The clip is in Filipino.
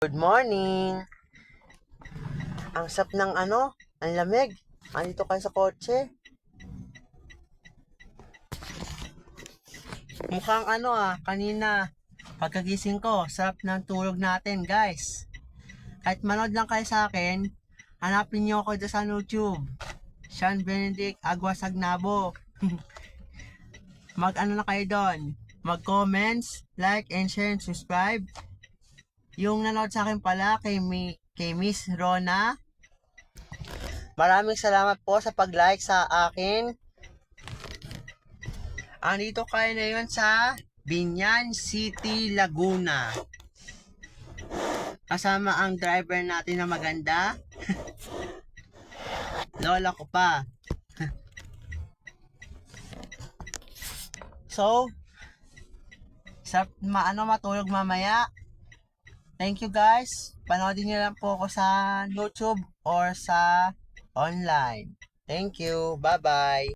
Good morning! Ang sap ng ano, ang lamig. Andito kayo sa kotse. Mukhang ano ah, kanina, pagkagising ko, sarap ng tulog natin guys. Kahit manood lang kayo sa akin, hanapin niyo ako sa YouTube. Sean Benedict Aguas Agnabo. Mag ano na kayo doon. Mag comments, like, and share, and subscribe. Yung nanood sa akin pala kay, Mi, kay Miss Rona. Maraming salamat po sa pag-like sa akin. Andito kayo ngayon sa Binyan City, Laguna. Kasama ang driver natin na maganda. Lola ko pa. so, sa maano matulog mamaya. Thank you guys. Panoodin niyo lang po ako sa YouTube or sa online. Thank you. Bye-bye.